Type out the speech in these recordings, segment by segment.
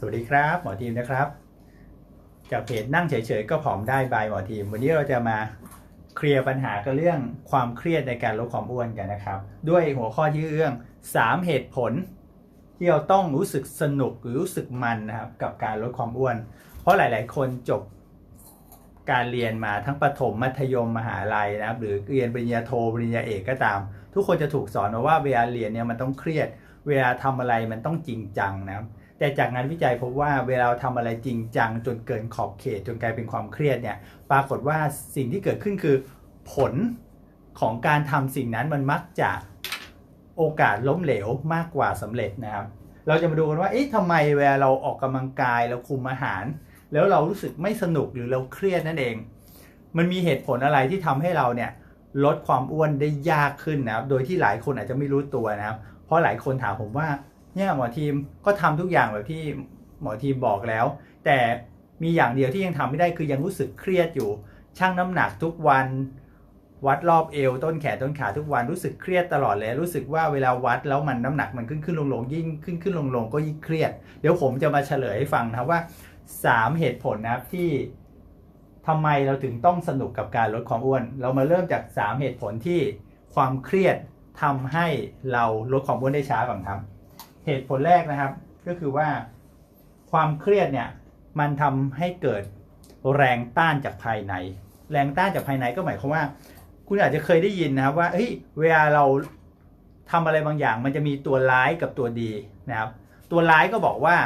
สวัสดีครับหมอทีมนะครับ จากเพจนั่งเฉยๆก็ผอมได้บายหมอทีม วันนี้เราจะมาเคลียร์ปัญหากันเรื่องความเครียดในการลดความอ้วนกันนะครับ ด้วยหัวข้อที่เรื่อง 3 เหตุผล ที่เราต้องรู้สึกสนุกหรือรู้สึกมันนะครับกับการลดความอ้วน เพราะหลาย ๆ คนจบการเรียนมาทั้งประถมมัธยมมหาลัยนะครับ หรือเรียนปริญญาโทปริญญาเอกก็ตาม ทุกคนจะถูกสอนมาว่าเวลาเรียนเนี่ยมันต้องเครียด เวลาทำอะไรมันต้องจริงจังนะครับ แต่จากงานวิจัยพบว่าเวลาเราทำอะไรจริงจังจนเกินขอบเขตจนกลายเป็นความเครียดเนี่ยปรากฏว่าสิ่งที่เกิดขึ้นคือผลของการทำสิ่งนั้นมันมักจะโอกาสล้มเหลวมากกว่าสำเร็จนะครับ เราจะมาดูกันว่าเอ๊ะทำไมเวลาเราออกกำลังกายเราคุมอาหาร แล้วเรารู้สึกไม่สนุกหรือเราเครียดนั่นเอง มันมีเหตุผลอะไรที่ทำให้เราเนี่ยลดความอ้วนได้ยากขึ้นนะครับ โดยที่หลายคนอาจจะไม่รู้ตัวนะครับ เพราะหลายคนถามผมว่า เนี่ยหมอทีมก็ทำทุกอย่างแบบที่หมอทีมบอกแล้ว แต่มีอย่างเดียวที่ยังทำไม่ได้คือยังรู้สึกเครียดอยู่ ชั่งน้ำหนักทุกวัน วัดรอบเอวต้นแขนต้นขาทุกวันรู้สึกเครียดตลอดเลย รู้สึกว่าเวลาวัดแล้วมันน้ำหนักมันขึ้นขึ้นลงลงยิ่งขึ้นขึ้นลงลงก็ยิ่งเครียด เดี๋ยวผมจะมาเฉลยให้ฟังนะว่า 3 เหตุผลนะครับที่ทำไมเราถึงต้องสนุกกับการลดความอ้วน เรามาเริ่มจาก 3 เหตุผลที่ความเครียดทำให้เราลดความอ้วนได้ช้าก่อนครับ เหตุผลแรกนะครับ ก็คือว่าความเครียดเนี่ยมันทำให้เกิดแรงต้านจากภายใน แรงต้านจากภายในก็หมายความว่า คุณอาจจะเคยได้ยินนะครับว่าเฮ้ยเวลาเราทำอะไรบางอย่าง มันจะมีตัวร้ายกับตัวดีนะครับ ตัวร้ายก็บอกว่า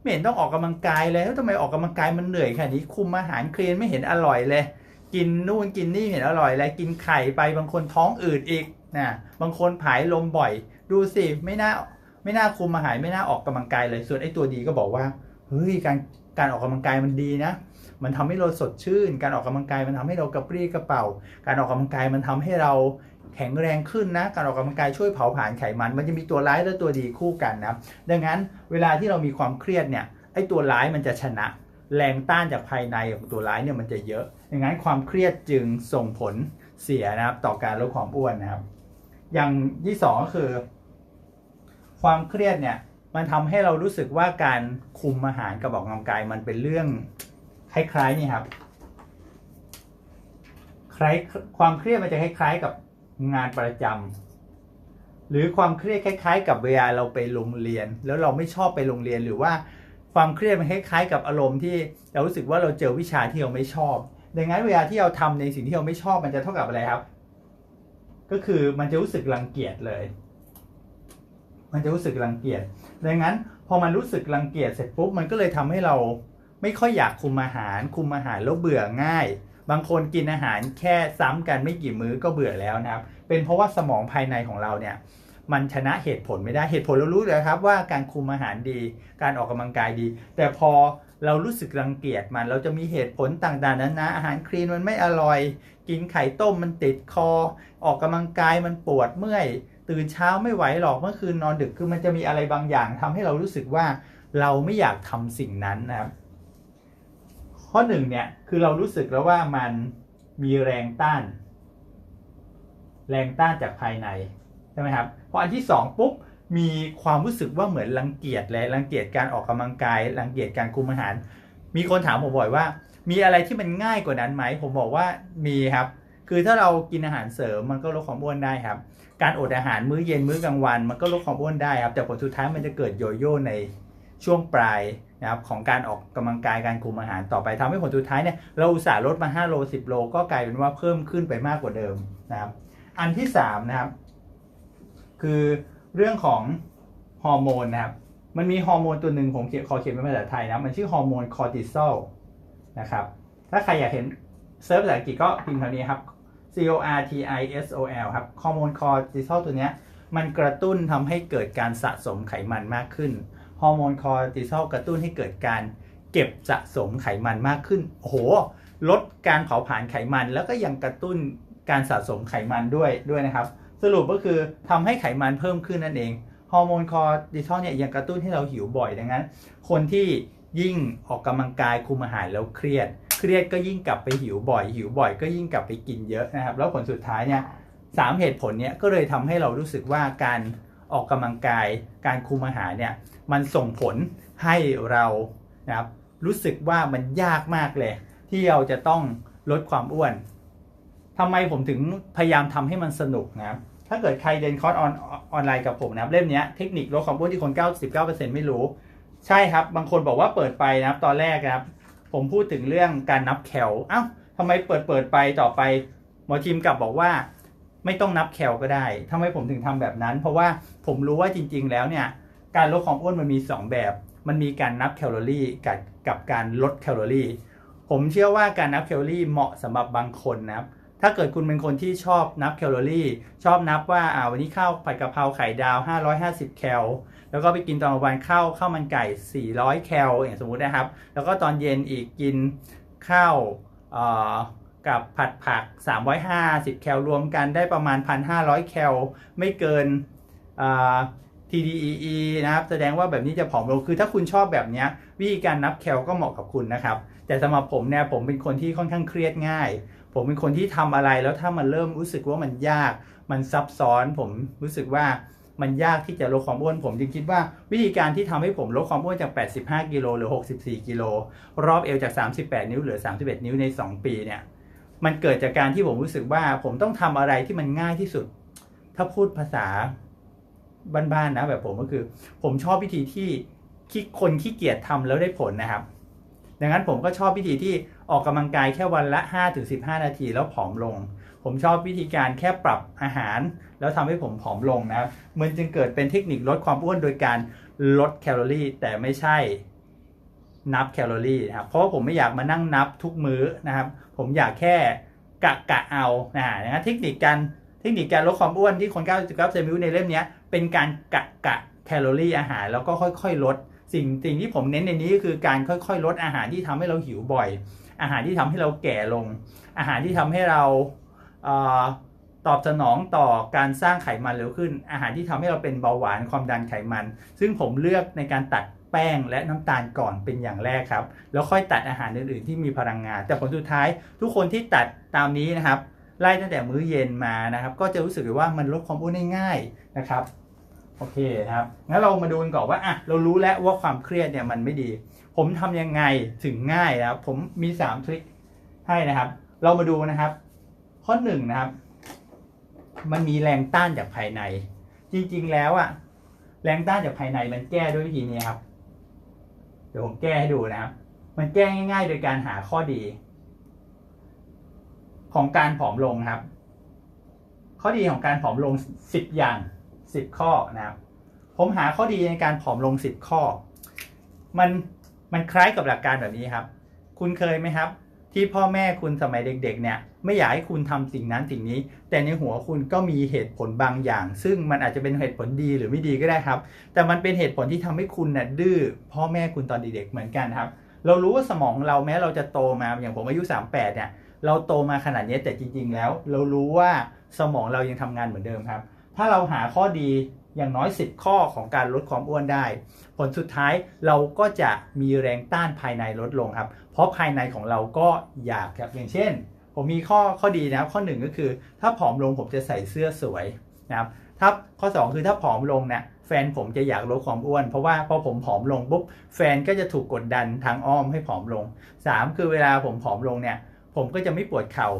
ไม่เห็นต้องออกกำลังกายเลยแล้วทำไมออกกำลังกายมันเหนื่อยขนาดนี้คุมอาหารเคลียนไม่เห็นอร่อยเลย กินนู่นกินนี่เห็นอร่อยเลยกินไข่ไปบางคนท้องอืดอีกนะบางคนผายลมบ่อย ดูสิไม่น่า ไม่น่าคุมอาหารไม่น่าออกกำลังกายเลย ส่วนไอ้ตัวดีก็บอกว่าเฮ้ยการการออกกำลังกายมันดีนะ มันทำให้เราสดชื่น การออกกำลังกายมันทำให้เรากระปรี้กระเป๋า การออกกำลังกายมันทำให้เราแข็งแรงขึ้นนะ การออกกำลังกายช่วยเผาผลาญไขมัน มันจะมีตัวร้ายและตัวดีคู่กันนะ ดังนั้นเวลาที่เรามีความเครียดเนี่ย ไอ้ตัวร้ายมันจะชนะ แรงต้านจากภายในของตัวร้ายเนี่ยมันจะเยอะ ดังนั้นความเครียดจึงส่งผลเสียนะครับต่อการลดความอ้วนนะครับ อย่างที่สองก็คือ ความเครียดเนี่ยมันทำให้เรารู้สึกว่าการคุมอาหารกับออกกำลังกายมันเป็นเรื่องคล้ายๆนี่ครับคล้ายความเครียดมันจะคล้ายๆกับงานประจำหรือความเครียดคล้าย ๆ กับเวลาเราไปโรงเรียน แล้วเราไม่ชอบไปโรงเรียนหรือว่าความเครียดมันคล้ายๆกับอารมณ์ที่เรารู้สึกว่าเราเจอวิชาที่เราไม่ชอบ ดังนั้นเวลาที่เราทำในสิ่งที่เราไม่ชอบมันจะเท่ากับอะไรครับ ก็คือมันจะรู้สึกรังเกียจเลย มันจะรู้สึกรังเกียจดังนั้นพอมันรู้สึกรังเกียจเสร็จปุ๊บมันก็เลยทำให้เราไม่ค่อยอยากคุมอาหาร คุมอาหารแล้วเบื่อง่าย บางคนกินอาหารแค่ซ้ำกันไม่กี่มื้อก็เบื่อแล้วนะครับ เป็นเพราะว่าสมองภายในของเราเนี่ยมันชนะเหตุผลไม่ได้เหตุผลเรารู้เลยครับว่าการคุมอาหารดี การออกกำลังกายดี แต่พอเรารู้สึกรังเกียจมัน เราจะมีเหตุผลต่างๆนั้นนะ อาหารคลีนมันไม่อร่อย กินไข่ต้มมันติดคอ ออกกำลังกายมันปวดเมื่อย ตื่นเช้าไม่ไหวหรอกเมื่อคืนนอนดึกคือมันจะมีอะไรบางอย่างทำให้เรารู้สึกว่าเราไม่อยากทำสิ่งนั้นนะครับข้อหนึ่งเนี่ยคือเรารู้สึกแล้วว่ามันมีแรงต้าน แรงต้านจากภายในใช่ไหมครับพออันที่สองปุ๊บมีความรู้สึกว่าเหมือนรังเกียจเลยรังเกียจการออกกำลังกายรังเกียจการคุมอาหาร มีคนถามผมบ่อยว่า มีอะไรที่มันง่ายกว่านั้นไหมผมบอกว่ามีครับ คือถ้าเรากินอาหารเสริมมันก็ลดความอ้วนได้ครับ การอดอาหารมื้อเย็นมื้อกลางวัน มันก็ลดความอ้วนได้ครับ แต่ผลสุดท้ายมันจะเกิดโยโย่ในช่วงปลายนะครับของการออกกำลังกายการคุมอาหารต่อไปทำให้ผลสุดท้ายเนี่ยเราอุตส่าห์ลดมา 5 โล 10 โล ก็กลายเป็นว่าเพิ่มขึ้นไปมากกว่าเดิมนะครับ อันที่3นะครับ คือเรื่องของฮอร์โมนนะครับ มันมีฮอร์โมนตัวหนึ่งผมเขียนขอเขียนเป็นภาษาไทยนะมันชื่อฮอร์โมนคอร์ติซอลนะครับ ถ้าใครอยากเห็นเซิร์ฟภาษาอังกฤษก็พิมพ์คำนี้ครับ C O R T I S O L ครับฮอร์โมนคอร์ติซอลตัวเนี้ยมันกระตุ้นทำให้เกิดการสะสมไขมันมากขึ้น ฮอร์โมนคอร์ติซอลกระตุ้นให้เกิดการเก็บสะสมไขมันมากขึ้น โอ้โห ลดการเผาผลาญไขมันแล้วก็ยังกระตุ้นการสะสมไขมันด้วยด้วยนะครับ สรุปก็คือทำให้ไขมันเพิ่มขึ้นนั่นเอง ฮอร์โมนคอร์ติซอลเนี่ยยังกระตุ้นให้เราหิวบ่อยดังนั้น คนที่ยิ่งออกกำลังกายคุมอาหารแล้วเครียด เครียดก็ยิ่งกลับไปหิวบ่อย หิวบ่อยก็ยิ่งกลับไปกินเยอะนะครับ แล้วผลสุดท้ายเนี่ยสามเหตุผลเนี่ยก็เลยทำให้เรารู้สึกว่าการออกกำลังกาย การคุมอาหารเนี่ยมันส่งผลให้เรานะครับรู้สึกว่ามันยากมากเลย ที่เราจะต้องลดความอ้วนทำไมผมถึงพยายามทำให้มันสนุกนะครับถ้าเกิดใครเรียนคอร์สออนออนไลน์กับผมนะครับเล่มเนี้ยเทคนิคลดความอ้วนที่คน 99%ไม่รู้ ใช่ครับ บางคนบอกว่าเปิดไปนะครับ ตอนแรกนะครับ ผมพูดถึงเรื่องการนับแคลเอ้าทำไมเปิดเปิดไปต่อไปหมอทีมกลับบอกว่า ไม่ต้องนับแคลก็ได้ทำไมผมถึงทำแบบนั้น เพราะว่าผมรู้ว่าจริง ๆ แล้วเนี่ย การลดความอ้วนมันมี 2 แบบ มันมีการนับแคลอรี่กับกับการลดแคลอรี่ ผมเชื่อว่าการนับแคลอรี่เหมาะสำหรับบางคนนะครับ ถ้าเกิดคุณเป็นคนที่ชอบนับแคลอรี่ ชอบนับว่าอ่าวันนี้ข้าวผัดกะเพราไข่ดาว 550 แคล แล้วก็ไปกินตอนกลางวันข้าวข้าวมันไก่ 400 แคลอย่างสมมุตินะครับ แล้วก็ตอนเย็นอีกกินข้าวกับผัดผัก 350 แคลรวมกันได้ประมาณ 1,500 แคล ไม่เกิน TDEE นะครับ แสดงว่าแบบนี้จะผอมลง คือถ้าคุณชอบแบบนี้วิธีการนับแคลก็เหมาะกับคุณนะครับ แต่สำหรับผมเนี่ยผมเป็นคนที่ค่อนข้างเครียดง่าย ผมเป็นคนที่ทำอะไรแล้วถ้ามันเริ่มรู้สึกว่ามันยาก มันซับซ้อน ผมรู้สึกว่ามันยากที่จะลดความอ้วนผมจึงคิดว่าวิธีการที่ทำให้ผมลดความอ้วนจาก 85 กิโลหรือ 64 กิโลรอบเอวจาก 38 นิ้วเหลือ 31 นิ้วใน 2 ปีเนี่ยมันเกิดจากการที่ผมรู้สึกว่าผมต้องทำอะไรที่มันง่ายที่สุด ถ้าพูดภาษาบ้านๆนะแบบผมก็คือ ผมชอบวิธีที่คิดคนขี้เกียจทำแล้วได้ผลนะครับ ดังนั้นผมก็ชอบวิธีที่ออกกำลังกายแค่วันละ 5-15 นาทีแล้วผอมลง ผมชอบวิธีการแค่ปรับอาหาร แล้วทำให้ผมผอมลงนะครับมันจึงเกิดเป็นเทคนิคลดความอ้วนโดยการลดแคลอรี่ แต่ไม่ใช่นับแคลอรี่นะครับเพราะว่าผมไม่อยากมานั่งนับทุกมื้อนะครับ ผมอยากแค่กะกะเอานะฮะนะเทคนิคการเทคนิคการลดความอ้วนที่คน99เซมิวในเล่มนี้เป็นการกะกะแคลอรี่อาหารแล้วก็ค่อยๆลด สิ่งสิ่งที่ผมเน้นในนี้ก็คือการค่อยๆ ลดอาหารที่ทำให้เราหิวบ่อย อาหารที่ทำให้เราแก่ลง อาหารที่ทำให้เราเออตอบสนองต่อการสร้างไขมันเร็วขึ้น อาหารที่ทำให้เราเป็นเบาหวานความดันไขมัน ซึ่งผมเลือกในการตัดแป้งและน้ำตาลก่อนเป็นอย่างแรกครับ แล้วค่อยตัดอาหารอื่นๆที่มีพลังงาน แต่ผลสุดท้ายทุกคนที่ตัดตามนี้นะครับไล่ตั้งแต่มื้อเย็นมานะครับ ก็จะรู้สึกว่ามันลดความอ้วนได้ง่ายนะครับ โอเคครับ งั้นเรามาดูกันก่อนว่าอะเรารู้แล้วว่าความเครียดเนี่ยมันไม่ดี ผมทำยังไงถึงง่ายนะครับ ผมมี3ทริคให้นะครับ เรามาดูนะครับ ข้อหนึ่งนะครับ มันมีแรงต้านจากภายใน จริงๆแล้วอะแรงต้านจากภายในมันแก้ด้วยวิธีนี้ครับ เดี๋ยวผมแก้ให้ดูนะครับ มันแก้ง่าย ๆ โดยการหาข้อดี ของการผอมลงครับ ข้อดีของการผอมลง10อย่าง 10 ข้อนะครับ ผมหาข้อดีในการผอมลง 10 ข้อ มันมันคล้ายกับหลักการแบบนี้ครับ คุณเคยไหมครับ ที่พ่อแม่คุณสมัยเด็กๆ เนี่ย ไม่อยากให้คุณทำสิ่งนั้นสิ่งนี้ แต่ในหัวคุณก็มีเหตุผลบางอย่าง ซึ่งมันอาจจะเป็นเหตุผลดีหรือไม่ดีก็ได้ครับ แต่มันเป็นเหตุผลที่ทำให้คุณน่ะดื้อพ่อแม่คุณตอนเด็กๆเหมือนกันครับ เรารู้ว่าสมองเราแม้เราจะโตมาอย่างผมอายุ 38 เนี่ยเราโตมาขนาดนี้แต่จริง ๆ แล้ว เรารู้ว่าสมองเรายังทำงานเหมือนเดิมครับ ถ้าเราหาข้อดีอย่างน้อย 10 ข้อของการลดความอ้วนได้ ผลสุดท้ายเราก็จะมีแรงต้านภายในลดลงครับ เพราะภายในของเราก็อยากครับอย่างเช่น ผมมีข้อข้อดีนะครับข้อหนึ่งก็คือ ถ้าผอมลงผมจะใส่เสื้อสวยนะครับถ้าข้อ 2 คือถ้าผอมลงเนี่ยแฟนผมจะอยากลดความอ้วน เพราะว่าพอผมผอมลงปุ๊บแฟนก็จะถูกกดดันทางอ้อมให้ผอมลง 3 คือเวลาผมผอมลงเนี่ย ผมก็จะไม่ปวดเข่า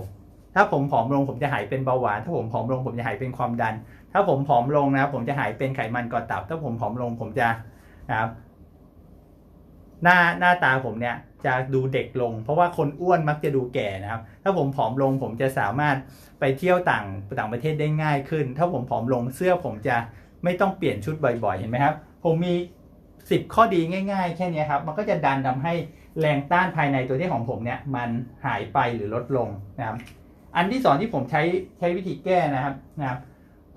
ถ้าผมผอมลงผมจะหายเป็นเบาหวาน ถ้าผมผอมลงผมจะหายเป็นความดัน ถ้าผมผอมลงนะครับผมจะหายเป็นไขมันก่อตับ ถ้าผมผอมลงผมจะนะครับหน้าหน้าตาผมเนี่ยจะดูเด็กลง เพราะว่าคนอ้วนมักจะดูแก่นะครับ ถ้าผมผอมลงผมจะสามารถไปเที่ยวต่างต่างประเทศได้ง่ายขึ้น ถ้าผมผอมลงเสื้อผมจะไม่ต้องเปลี่ยนชุดบ่อยๆ เห็นไหมครับ ผมมี 10 ข้อดีง่าย ๆ แค่นี้ครับ มันก็จะดันทำให้แรงต้านภายในตัวที่ของผมเนี่ยมันหายไปหรือลดลงนะครับ อันที่สองที่ผมใช้ใช้วิธีแก้นะครับนะครับ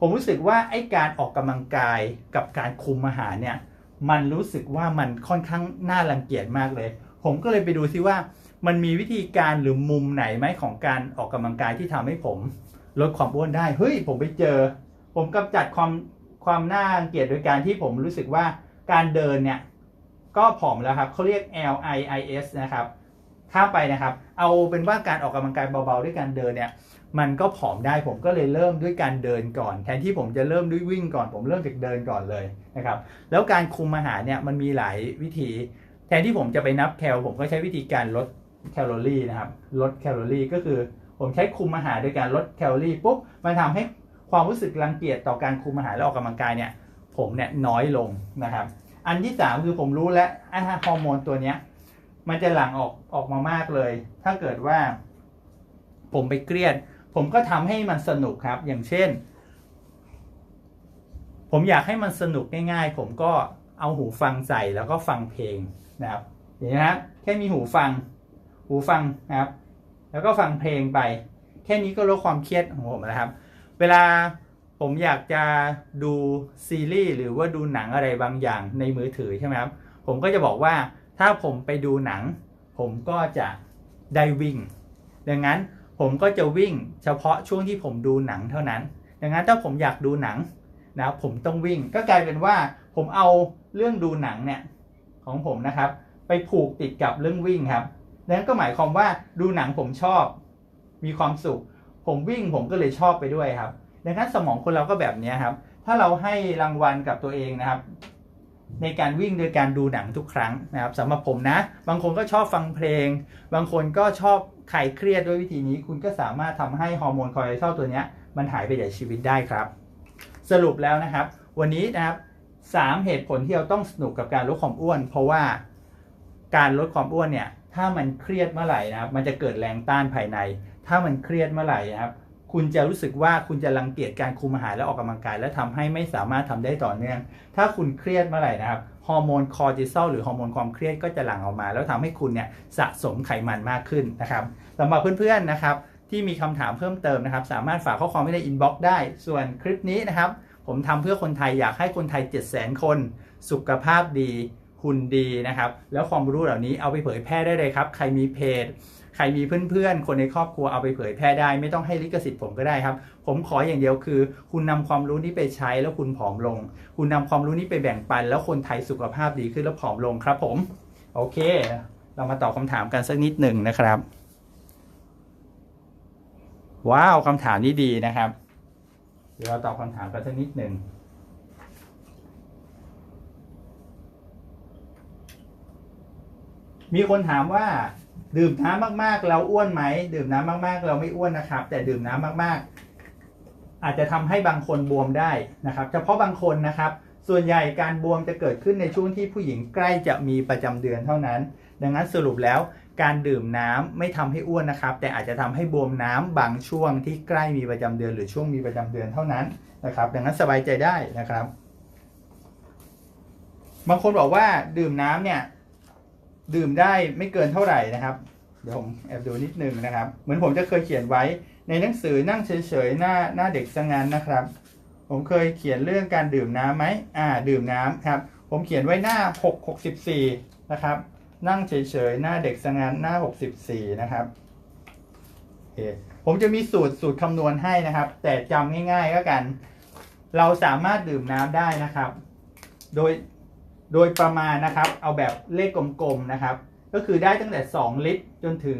ผมรู้สึกว่าไอ้การออกกำลังกายกับการคุมอาหารเนี่ย มันรู้สึกว่ามันค่อนข้างน่ารังเกียจมากเลย ผมก็เลยไปดูซิว่า มันมีวิธีการหรือมุมไหนไหมของการออกกำลังกายที่ทำให้ผมลดความอ้วนได้ เฮ้ย ผมไปเจอ ผมกำจัดความความน่ารังเกียจโดยการที่ผมรู้สึกว่าการเดินเนี่ย ก็ผอมแล้วครับเขาเรียก L I I S นะครับข้ามไปนะครับ เอาเป็นว่าการออกกำลังกายเบาๆด้วยการเดินเนี่ย มันก็ผอมได้ผมก็เลยเริ่มด้วยการเดินก่อน แทนที่ผมจะเริ่มด้วยวิ่งก่อน ผมเริ่มจากเดินก่อนเลยนะครับ แล้วการคุมอาหารเนี่ยมันมีหลายวิธี แทนที่ผมจะไปนับแคลผมก็ใช้วิธีการลดแคลอรี่นะครับ ลดแคลอรี่ก็คือ ผมใช้คุมอาหารโดยการลดแคลอรี่ปุ๊บมันทำให้ความรู้สึกรังเกียจต่อการคุมอาหารและออกกำลังกายเนี่ยผมเนี่ยน้อยลงนะครับ อันที่สามคือผมรู้แล้วไอ้ฮอร์โมนตัวเนี้ยมันจะหลั่งออกออกมามากเลย ถ้าเกิดว่า ผมไปเครียด ผมก็ทำให้มันสนุกครับ อย่างเช่น ผมอยากให้มันสนุกง่าย ๆ ผมก็เอาหูฟังใส่แล้วก็ฟังเพลงนะครับเห็นไหมครับแค่มีหูฟัง หูฟังนะครับ แล้วก็ฟังเพลงไป แค่นี้ก็ลดความเครียดของผมนะครับ เวลาผมอยากจะดูซีรีส์หรือว่าดูหนังอะไรบางอย่างในมือถือใช่ไหมครับผมก็จะบอกว่าถ้าผมไปดูหนัง ผมก็จะได้วิ่ง ดังนั้น ผมก็จะวิ่งเฉพาะช่วงที่ผมดูหนังเท่านั้น ดังนั้นถ้าผมอยากดูหนังนะครับผมต้องวิ่ง ก็กลายเป็นว่าผมเอาเรื่องดูหนังเนี่ยของผมนะครับ ไปผูกติดกับเรื่องวิ่งครับดังนั้นก็หมายความว่าดูหนังผมชอบ มีความสุข ผมวิ่งผมก็เลยชอบไปด้วยครับ ดังนั้นสมองคนเราก็แบบนี้ครับ ถ้าเราให้รางวัลกับตัวเองนะครับ ในการวิ่งโดยการดูหนังทุกครั้งนะครับสำหรับผมนะ บางคนก็ชอบฟังเพลง บางคนก็ชอบ คลายเครียดด้วยวิธีนี้คุณก็สามารถทำให้ฮอร์โมนคอร์ติซอลตัวนี้มันหายไปจากชีวิตได้ครับ สรุปแล้วนะครับ วันนี้นะครับสามเหตุผลที่เราต้องสนุกกับการลดความอ้วน เพราะว่าการลดความอ้วนเนี่ยถ้ามันเครียดเมื่อไหร่นะครับ มันจะเกิดแรงต้านภายใน ถ้ามันเครียดเมื่อไหร่นะครับ คุณจะรู้สึกว่าคุณจะรังเกียจการคุมอาหารและออกกำลังกาย และทำให้ไม่สามารถทำได้ต่อเนื่อง ถ้าคุณเครียดเมื่อไหร่นะครับฮอร์โมนคอร์ติซอลหรือฮอร์โมนความเครียดก็จะหลั่งออกมา แล้วทำให้คุณเนี่ยสะสมไขมันมากขึ้นนะครับสำหรับเพื่อนๆนะครับ ที่มีคำถามเพิ่มเติมนะครับ สามารถฝากข้อความไว้ในอินบ็อกซ์ได้ ส่วนคลิปนี้นะครับ ผมทำเพื่อคนไทยอยากให้คนไทย 7 0 0 0 0คน สุขภาพดีหุ่นดีนะครับ แล้วความรู้เหล่านี้เอาไปเผยแพร่ได้เลยครับ ใครมีเพจ ใครมีเพื่อนๆ คนในครอบครัวเอาไปเผยแพร่ได้ ไม่ต้องให้ลิขสิทธิ์ผมก็ได้ครับ ผมขออย่างเดียวคือ คุณนำความรู้นี้ไปใช้แล้วคุณผอมลง คุณนำความรู้นี้ไปแบ่งปัน แล้วคนไทยสุขภาพดีขึ้นแล้วผอมลงครับ ผม โอเค เรามาตอบคำถามกันสักนิดหนึ่งนะครับ ว้าวคำถามนี้ดีนะครับ เดี๋ยวเราตอบคำถามกันสักนิดหนึ่งมีคนถามว่า ดื่มน้ำมากๆ เราอ้วนไหม ดื่มน้ำมากๆ เราไม่อ้วนนะครับ แต่ดื่มน้ำมากๆ อาจจะทำให้บางคนบวมได้นะครับ เฉพาะบางคนนะครับ ส่วนใหญ่การบวมจะเกิดขึ้นในช่วงที่ผู้หญิงใกล้จะมีประจำเดือนเท่านั้น ดังนั้นสรุปแล้วการดื่มน้ำไม่ทำให้อ้วนนะครับ แต่อาจจะทำให้บวมน้ำบางช่วงที่ใกล้มีประจำเดือนหรือช่วงมีประจำเดือนเท่านั้นนะครับ ดังนั้นสบายใจได้นะครับ บางคนบอกว่าดื่มน้ำเนี่ย ดื่มได้ไม่เกินเท่าไหร่นะครับ เดี๋ยวผมแอบดูนิดนึงนะครับ เหมือนผมจะเคยเขียนไว้ในหนังสือนั่งเฉยๆหน้าหน้าเด็กสังงานนะครับ ผมเคยเขียนเรื่องการดื่มน้ำไหมอ่า ดื่มน้ำครับ ผมเขียนไว้หน้า 6 64 นะครับ นั่งเฉยๆหน้าเด็กสังงานหน้า 64 นะครับโอเผมจะมีสูตรสูตรคำนวณให้นะครับ แต่จำง่ายๆก็กัน เราสามารถดื่มน้ำได้นะครับ โดย โดยประมาณนะครับ เอาแบบเลขกลมๆนะครับ ก็คือได้ตั้งแต่ 2 ลิตรจนถึง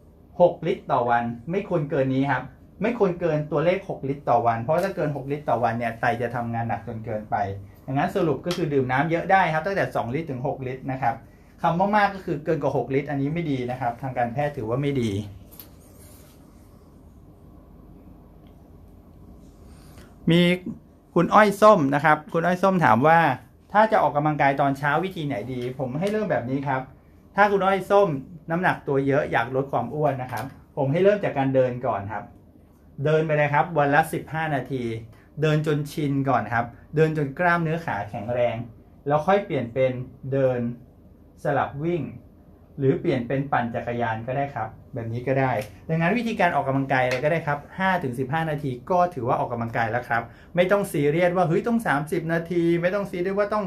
6 ลิตรต่อวัน ไม่ควรเกินนี้ครับ ไม่ควรเกินตัวเลข 6 ลิตรต่อวัน เพราะถ้าเกิน 6 ลิตรต่อวันเนี่ยไตจะทำงานหนักจนเกินไปดังนั้นสรุปก็คือดื่มน้ำเยอะได้ครับตั้งแต่ 2 ลิตรถึง 6 ลิตรนะครับคำว่ามากก็คือเกินกว่า 6 ลิตร อันนี้ไม่ดีนะครับ ทางการแพทย์ถือว่าไม่ดี มีคุณอ้อยส้มนะครับ คุณอ้อยส้มถามว่า ถ้าจะออกกำลังกายตอนเช้าวิธีไหนดี ผมให้เริ่มแบบนี้ครับ ถ้าคุณน้อยส้มน้ำหนักตัวเยอะอยากลดความอ้วนนะครับ ผมให้เริ่มจากการเดินก่อนครับ เดินไปเลยครับ วันละ 15 นาที เดินจนชินก่อนครับ เดินจนกล้ามเนื้อขาแข็งแรง แล้วค่อยเปลี่ยนเป็นเดินสลับวิ่ง หรือเปลี่ยนเป็นปั่นจักรยานก็ได้ครับ แบบนี้ก็ได้ ดังนั้นวิธีการออกกำลังกายอะไรก็ได้ครับ5-15 นาทีก็ถือว่าออกกำลังกายแล้วครับ ไม่ต้องซีเรียสว่าเฮ้ยต้อง 30 นาที ไม่ต้องซีเรียสว่าต้อง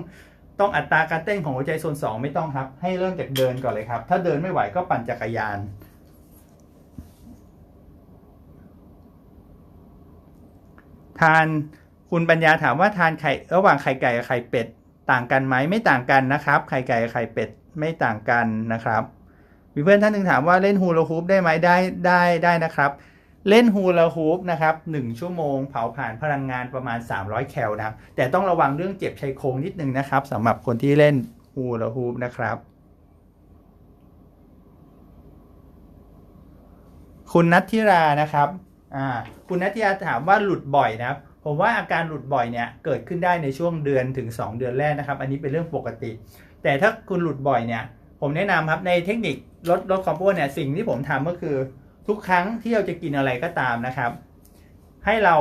ต้องอัตราการเต้นของหัวใจโซน2ไม่ต้องครับ ให้เริ่มจากเดินก่อนเลยครับ ถ้าเดินไม่ไหวก็ปั่นจักรยานทานคุณปัญญาถามว่าทานไข่ระหว่างไข่ไก่กับไข่เป็ดต่างกันไหมไม่ต่างกันนะครับ ไข่ไก่กับไข่เป็ด ไม่ต่างกันนะครับมีเพื่อนท่านหนึ่งถามว่าเล่นฮูลาฮูปได้ไหมได้ได้ได้นะครับ เล่นฮูลาฮูปนะครับ1ชั่วโมง เผาผ่านพลังงานประมาณ 300 แคลนะครับแต่ต้องระวังเรื่องเจ็บชายโครงนิดนึงนะครับสำหรับคนที่เล่นฮูลาฮูปนะครับคุณนัทธิรานะครับ อ่า คุณนัทธิราถามว่าหลุดบ่อยนะครับ ผมว่าอาการหลุดบ่อยเนี่ยเกิดขึ้นได้ในช่วงเดือนถึง 2 เดือนแรกนะครับ อันนี้เป็นเรื่องปกติ แต่ถ้าคุณหลุดบ่อยเนี่ย ผมแนะนำครับในเทคนิคลดลดความอ้วนเนี่ยสิ่งที่ผมทำก็คือทุกครั้งที่เราจะกินอะไรก็ตามนะครับ ให้เรา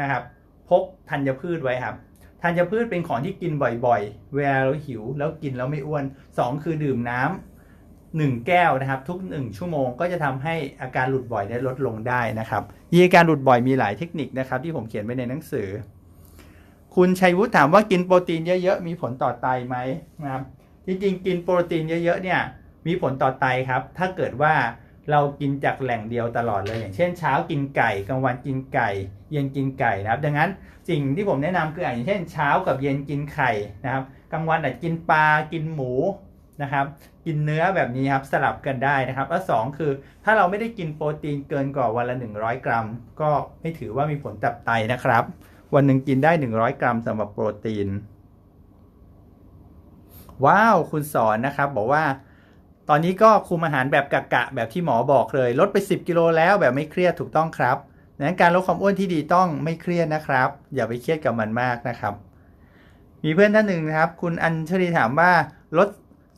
นะครับพกธัญพืชไว้ครับธัญพืชเป็นของที่กินบ่อยๆ เวลาเราหิวแล้วกินแล้วไม่อ้วนสองคือดื่มน้ำหนึ่งแก้วนะครับ ทุกหนึ่งชั่วโมงก็จะทำให้อาการหลุดบ่อยได้ลดลงได้นะครับยีการหลุดบ่อยมีหลายเทคนิคนะครับ ที่ผมเขียนไว้ในหนังสือ คุณชัยวุฒิถามว่ากินโปรตีนเยอะๆ มีผลต่อไตไหมนะครับ จริงๆ กินโปรตีนเยอะๆเนี่ยมีผลต่อไตครับ ถ้าเกิดว่าเรากินจากแหล่งเดียวตลอดเลย อย่างเช่นเช้ากินไก่กลางวันกินไก่ เย็นกินไก่นะครับ ดังนั้นสิ่งที่ผมแนะนำคืออย่างเช่นเช้ากับเย็นกินไข่นะครับกลางวันอาจกินปลากินหมูนะครับกินเนื้อแบบนี้ครับสลับกันได้นะครับแล้วสองคือถ้าเราไม่ได้กินโปรตีนเกินกว่าวันละ 100 กรัม ก็ไม่ถือว่ามีผลต่อไตนะครับ วันหนึ่งกินได้ 100 กรัมสำหรับโปรตีน ว้าวคุณสอนนะครับ บอกว่า ตอนนี้ก็คุมอาหารแบบกะกะแบบที่หมอบอกเลย ลดไป 10 กิโลแล้วแบบไม่เครียดถูกต้องครับดังนั้นการลดความอ้วนที่ดีต้องไม่เครียดนะครับ อย่าไปเครียดกับมันมากนะครับ มีเพื่อนท่านหนึ่งนะครับ คุณอัญชลีถามว่าลด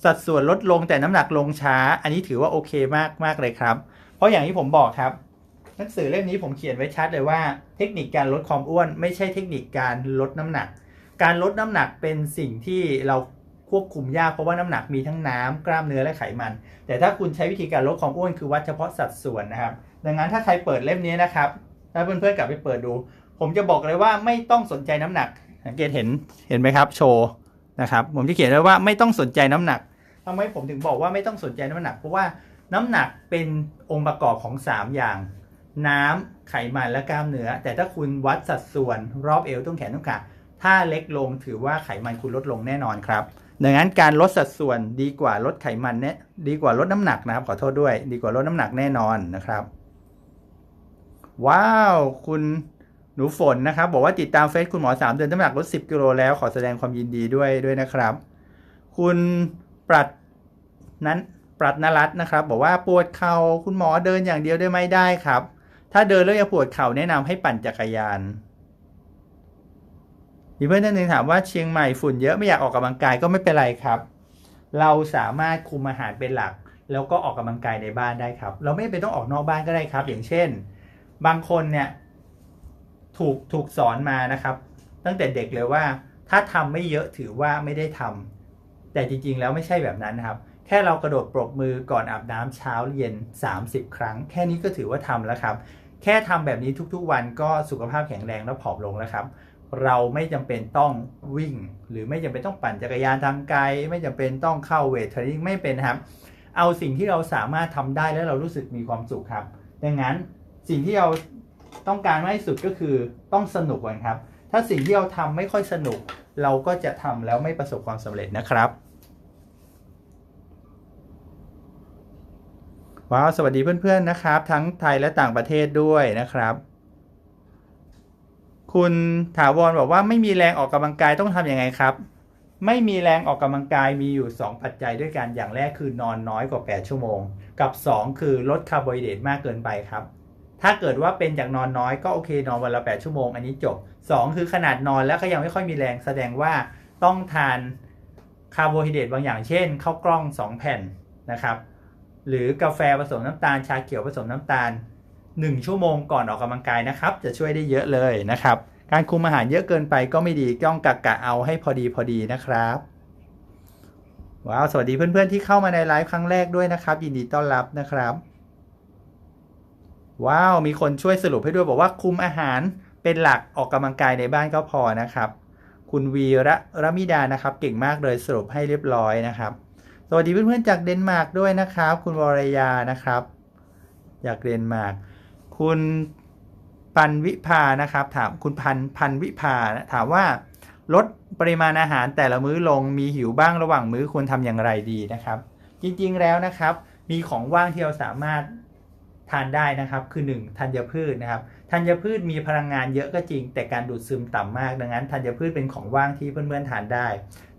สัดส่วนลดลงแต่น้ำหนักลงช้า อันนี้ถือว่าโอเคมากมากเลยครับ เพราะอย่างที่ผมบอกครับหนังสือเล่มนี้ผมเขียนไว้ชัดเลยว่า เทคนิคการลดความอ้วน ไม่ใช่เทคนิคการลดน้ำหนัก การลดน้ำหนักเป็นสิ่งที่เรา ควบคุมยากเพราะว่าน้ำหนักมีทั้งน้ำกล้ามเนื้อและไขมัน แต่ถ้าคุณใช้วิธีการลดความอ้วนคือวัดเฉพาะสัดส่วนนะครับ ดังนั้นถ้าใครเปิดเล่มนี้นะครับถ้าเพื่อนๆกลับไปเปิดดู ผมจะบอกเลยว่าไม่ต้องสนใจน้ำหนัก สังเกตเห็นเห็นไหมครับ โชว์นะครับผมจะเขียนไว้ว่าไม่ต้องสนใจน้ำหนักทำไมผมถึงบอกว่าไม่ต้องสนใจน้ำหนัก เพราะว่าน้ำหนักเป็นองค์ประกอบของ 3 อย่าง น้ำไขมันและกล้ามเนื้อ แต่ถ้าคุณวัดสัดส่วนรอบเอวต้นแขนต้นขาถ้าเล็กลงถือว่าไขมันคุณลดลงแน่นอนครับ ดังนั้นการลดสัดส่วนดีกว่าลดไขมันเนี่ยดีกว่าลดน้ำหนักนะครับ ขอโทษด้วย ดีกว่าลดน้ำหนักแน่นอนนะครับ ว้าว คุณหนูฝนนะครับ บอกว่าติดตามเฟซคุณหมอ 3 เดือนน้ำหนักลด 10 กิโลแล้วขอแสดงความยินดีด้วยด้วยนะครับ คุณปรัดนั้นปรัดนรัตน์นะครับ บอกว่าปวดเข่าคุณหมอเดินอย่างเดียวได้ไหมได้ครับ ถ้าเดินแล้วยังปวดเข่าแนะนำให้ปั่นจักรยาน มีเพื่อนท่านหนึ่งถามว่าเชียงใหม่ฝุ่นเยอะไม่อยากออกกำลังกายก็ไม่เป็นไรครับ เราสามารถคุมอาหารเป็นหลัก แล้วก็ออกกำลังกายในบ้านได้ครับ เราไม่เป็นต้องออกนอกบ้านก็ได้ครับ อย่างเช่น บางคนเนี่ยถูกถูกสอนมานะครับ ตั้งแต่เด็กเลยว่า ถ้าทำไม่เยอะถือว่าไม่ได้ทำแต่จริงๆแล้วไม่ใช่แบบนั้นนะครับ แค่เรากระโดดปรบมือก่อนอาบน้ำเช้าเย็น 30 ครั้ง แค่นี้ก็ถือว่าทำแล้วครับ แค่ทำแบบนี้ทุกๆวันก็สุขภาพแข็งแรงและผอมลงแล้วครับ เราไม่จำเป็นต้องวิ่ง หรือไม่จำเป็นต้องปั่นจักรยานทางไกล ไม่จำเป็นต้องเข้าเวทเทรนนิ่งไม่เป็นครับ เอาสิ่งที่เราสามารถทำได้แล้วเรารู้สึกมีความสุขครับ ดังนั้นสิ่งที่เราต้องการมากที่สุดก็คือต้องสนุกก่อนครับ ถ้าสิ่งที่เราทำไม่ค่อยสนุก เราก็จะทำแล้วไม่ประสบความสำเร็จนะครับว้าวสวัสดีเพื่อนๆนะครับ ทั้งไทยและต่างประเทศด้วยนะครับ คุณถาวรบอกว่าไม่มีแรงออกกำลังกายต้องทำยังไงครับ ไม่มีแรงออกกำลังกายมีอยู่ 2 ปัจจัยด้วยกันอย่างแรกคือนอนน้อยกว่า 8 ชั่วโมง กับ 2 คือลดคาร์โบไฮเดรตมากเกินไปครับ ถ้าเกิดว่าเป็นจากนอนน้อยก็โอเคนอนวันละ 8 ชั่วโมง อันนี้จบ 2 คือขนาดนอนแล้วก็ยังไม่ค่อยมีแรงแสดงว่าต้องทานคาร์โบไฮเดรตบางอย่างเช่นข้าวกล้อง 2 แผ่นนะครับหรือกาแฟผสมน้ำตาลชาเขียวผสมน้ำตาล 1 ชั่วโมงก่อนออกกำลังกายนะครับ จะช่วยได้เยอะเลยนะครับ การคุมอาหารเยอะเกินไปก็ไม่ดีต้องกะกะเอาให้พอดีพอดีนะครับว้าวสวัสดีเพื่อนๆที่เข้ามาในไลฟ์ครั้งแรกด้วยนะครับ ยินดีต้อนรับนะครับ ว้าวมีคนช่วยสรุปให้ด้วยบอกว่าคุมอาหารเป็นหลักออกกำลังกายในบ้านก็พอนะครับ คุณวีระรมิดานะครับ เก่งมากเลยสรุปให้เรียบร้อยนะครับ สวัสดีเพื่อนๆจากเดนมาร์กด้วยนะครับ คุณวรยานะครับ จากเดนมาร์ก คุณปันวิภานะครับ ถามคุณพันพันวิภาถามว่าลดปริมาณอาหารแต่ละมื้อลงมีหิวบ้างระหว่างมื้อควรทำอย่างไรดีนะครับ จริงๆแล้วนะครับ มีของว่างที่เราสามารถทานได้นะครับ คือ 1. ธัญพืชนะครับธัญพืชมีพลังงานเยอะก็จริง แต่การดูดซึมต่ำมากดังนั้นธัญพืชเป็นของว่างที่เพื่อนๆทานได้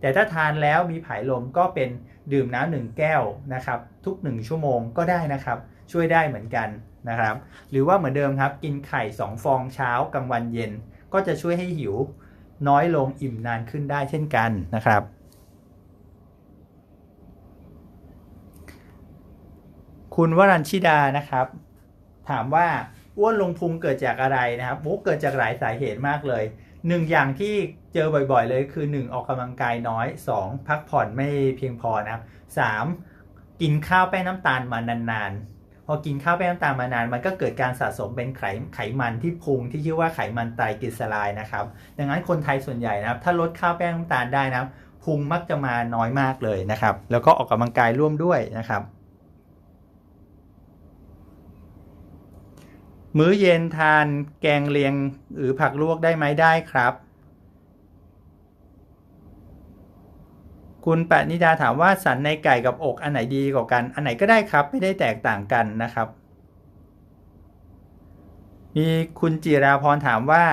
แต่ถ้าทานแล้วมีผายลมก็เป็นดื่มน้ำหนึ่งแก้วนะครับ ทุก 1 ชั่วโมงก็ได้นะครับ ช่วยได้เหมือนกัน นะครับ หรือว่าเหมือนเดิมครับ กินไข่ 2 ฟองเช้ากลางวันเย็น ก็จะช่วยให้หิวน้อยลงอิ่มนานขึ้นได้เช่นกันนะครับคุณวรัญชิดานะครับ ถามว่าอ้วนลงพุงเกิดจากอะไรนะครับโอ้เกิดจากหลายสาเหตุมากเลยหนึ่งอย่างที่เจอบ่อยๆ เลยคือ 1 ออกกำลังกายน้อย 2 พักผ่อนไม่เพียงพอนะครับ 3. กินข้าวแป้งน้ำตาลมานานๆ พอกินข้าวแป้งน้ำตาลมานาน มันก็เกิดการสะสมเป็นไขไขมันที่พุงที่ชื่อว่าไขมันไตรกลีเซอไรด์นะครับ ดังนั้นคนไทยส่วนใหญ่นะครับ ถ้าลดข้าวแป้งน้ำตาลได้นะครับพุงมักจะมาน้อยมากเลยนะครับ แล้วก็ออกกำลังกายร่วมด้วยนะครับ มื้อเย็นทานแกงเลียงหรือผักลวกได้ไหมได้ครับ คุณปณิดาถามว่าสันในไก่กับอกอันไหนดีกว่ากัน อันไหนก็ได้ครับ ไม่ได้แตกต่างกันนะครับ มีคุณจิราพรถามว่า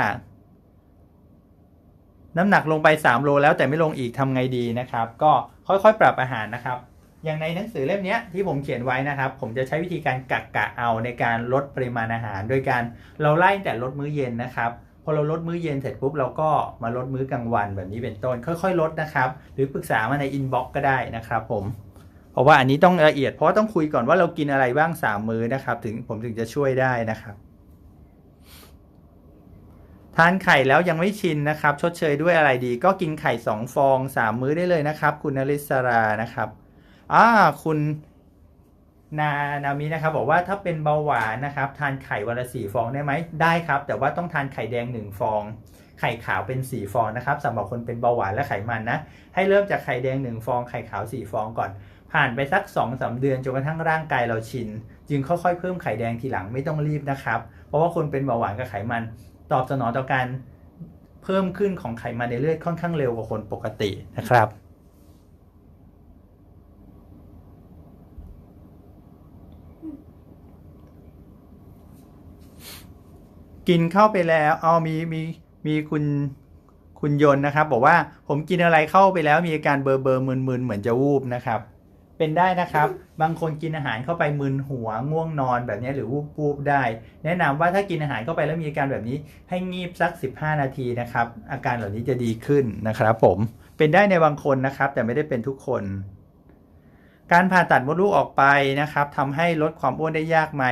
น้ำหนักลงไป 3 โลแล้วแต่ไม่ลงอีกทำไงดีนะครับ ก็ค่อยๆ ปรับอาหารนะครับ อย่างในหนังสือเล่มนี้ที่ผมเขียนไว้นะครับ ผมจะใช้วิธีการกักกะเอาในการลดปริมาณอาหาร โดยการเราไล่แต่ลดมื้อเย็นนะครับ พอเราลดมื้อเย็นเสร็จปุ๊บเราก็มาลดมื้อกลางวันแบบนี้เป็นต้น ค่อยๆ ลดนะครับ หรือปรึกษามาในอินบ็อกก็ได้นะครับผมเพราะว่าอันนี้ต้องละเอียดเพราะต้องคุยก่อนว่าเรากินอะไรบ้าง 3 มื้อนะครับ ถึงผมถึงจะช่วยได้นะครับ ทานไข่แล้วยังไม่ชินนะครับ ชดเชยด้วยอะไรดี ก็กินไข่ 2 ฟอง 3 มื้อได้เลยนะครับ คุณนริศรานะครับอ่าคุณ นานามินะครับบอกว่าถ้าเป็นเบาหวานนะครับทานไข่วันละสี่ฟองได้ไหมได้ครับ แต่ว่าต้องทานไข่แดง1ฟอง ไข่ขาวเป็น4ฟองนะครับสำหรับคนเป็นเบาหวานและไขมันนะให้เริ่มจากไข่แดง1ฟองไข่ขาว4ฟองก่อน ผ่านไปสัก2องสาเดือนจนกระทั่งร่างกายเราชิน จึงค่อยๆเพิ่มไข่แดงทีหลังไม่ต้องรีบนะครับ เพราะว่าคนเป็นเบาหวานกับไขมัน ตอบสนองต่อการเพิ่มขึ้นของไขมันในเลือดค่อนข้างเร็วกว่าคนปกตินะครับ กินเข้าไปแล้วเอามีมีมีคุณคุณยนนะครับ บอกว่าผมกินอะไรเข้าไปแล้วมีอาการเบอร์เบอร์มึนๆเหมือนจะวูบนะครับ เป็นได้นะครับ บางคนกินอาหารเข้าไปมึนหัวง่วงนอนแบบนี้หรือวูบวูบได้ แนะนำว่าถ้ากินอาหารเข้าไปแล้วมีอาการแบบนี้ ให้งีบสัก 15 นาทีนะครับ อาการเหล่านี้จะดีขึ้นนะครับ ผมเป็นได้ในบางคนนะครับ แต่ไม่ได้เป็นทุกคน การผ่าตัดมดลูกออกไปนะครับทำให้ลดความอ้วนได้ยากไหม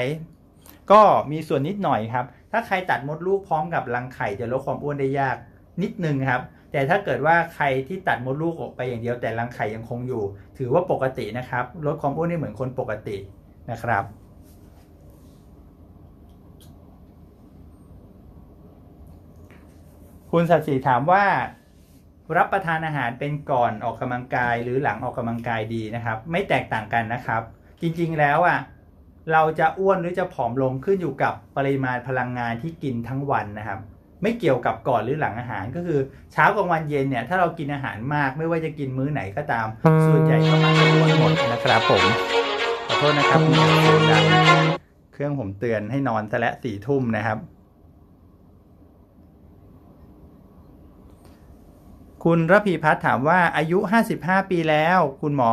ก็มีส่วนนิดหน่อยครับ ถ้าใครตัดมดลูกพร้อมกับรังไข่จะลดความอ้วนได้ยากนิดนึงครับ แต่ถ้าเกิดว่าใครที่ตัดมดลูกออกไปอย่างเดียวแต่รังไข่ยังคงอยู่ ถือว่าปกตินะครับลดความอ้วนได้เหมือนคนปกตินะครับคุณสัตย์ศรีถามว่ารับประทานอาหารเป็นก่อนออกกำลังกายหรือหลังออกกำลังกายดีนะครับ ไม่แตกต่างกันนะครับ จริงๆแล้วอะ เราจะอ้วนหรือจะผอมลงขึ้นอยู่กับปริมาณพลังงานที่กินทั้งวันนะครับ ไม่เกี่ยวกับก่อนหรือหลังอาหารก็คือเช้ากลางวันเย็นเนี่ยถ้าเรากินอาหารมากไม่ว่าจะกินมื้อไหนก็ตาม ส่วนใหญ่ก็มักจะอ้วนหมดนะครับผมขอโทษนะครับคุณอย่าเสียงดังเครื่องผมเตือนให้นอนซะและสี่ทุ่มนะครับคุณระพีพัฒน์ถามว่าอายุ 55 ปีแล้ว คุณหมอ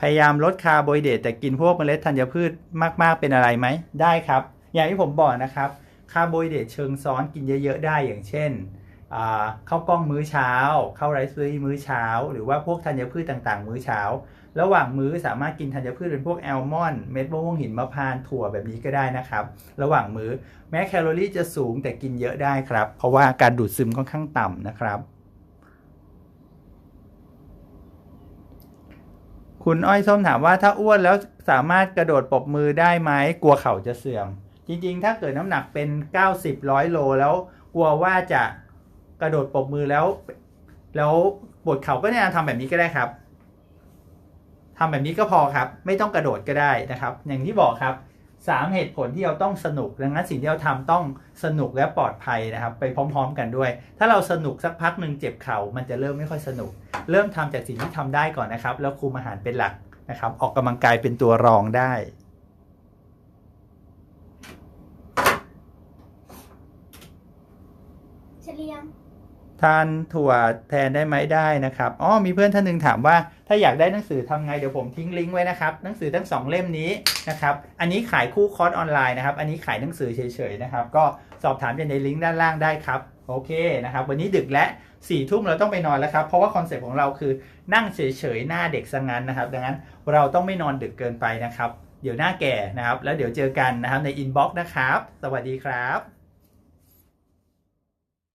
พยายามลดคาร์โบไฮเดรตแต่กินพวกเมล็ดธัญพืชมาก ๆ เป็นอะไรไหม ได้ครับ อย่างที่ผมบอกนะครับ คาร์โบไฮเดรตเชิงซ้อนกินเยอะ ๆ ได้อย่างเช่นข้าวกล้องมื้อเช้าข้าวไรซ์เบอรี่มื้อเช้า หรือว่าพวกธัญพืชต่างๆ มื้อเช้า ระหว่างมื้อสามารถกินธัญพืชเป็นพวกแอลมอนด์เม็ดมะม่วงหินมะพร้าวถั่วแบบนี้ก็ได้นะครับ ระหว่างมื้อแม้แคลอรี่จะสูงแต่กินเยอะได้ครับ เพราะว่าการดูดซึมค่อนข้างต่ำนะครับ คุณอ้อยส้มถามว่าถ้าอ้วนแล้วสามารถกระโดดปบมือได้ไหมกลัวเข่าจะเสื่อม จริงๆ ถ้าเกิดน้ำหนักเป็น 90ร้อยโลแล้วกลัวว่าจะกระโดดปบมือแล้ว แล้วปวดเข่าก็แนะนำทำแบบนี้ก็ได้ครับทำแบบนี้ก็พอครับ ไม่ต้องกระโดดก็ได้นะครับ อย่างที่บอกครับ สามเหตุผลที่เราต้องสนุก ดังนั้นสิ่งที่เราทำต้องสนุกและปลอดภัยนะครับ ไปพร้อม ๆ กันด้วย ถ้าเราสนุกสักพักหนึ่งเจ็บเขา่ามันจะเริ่มไม่ค่อยสนุก เริ่มทำจากสิ่งที่ทำได้ก่อนนะครับ แล้วคุมอาหารเป็นหลักนะครับ ออกกำลังกายเป็นตัวรองได้ทานถั่วแทนได้ไหมได้นะครับ อ๋อ มีเพื่อนท่านหนึ่งถามว่า ถ้าอยากได้หนังสือทำไงเดี๋ยวผมทิ้งลิงก์ไว้นะครับ หนังสือทั้งสองเล่มนี้นะครับ อันนี้ขายคู่คอร์สออนไลน์นะครับ อันนี้ขายหนังสือเฉยๆนะครับ ก็สอบถามจากในลิงก์ด้านล่างได้ครับ โอเคนะครับ วันนี้ดึกและสี่ทุ่มเราต้องไปนอนแล้วครับ เพราะว่าคอนเซ็ปต์ของเราคือนั่งเฉยๆหน้าเด็กซะงั้นนะครับ ดังนั้นเราต้องไม่นอนดึกเกินไปนะครับ เดี๋ยวหน้าแก่นะครับ แล้วเดี๋ยวเจอกันนะครับในอินบ็อกซ์นะครับ สวัสดีครับ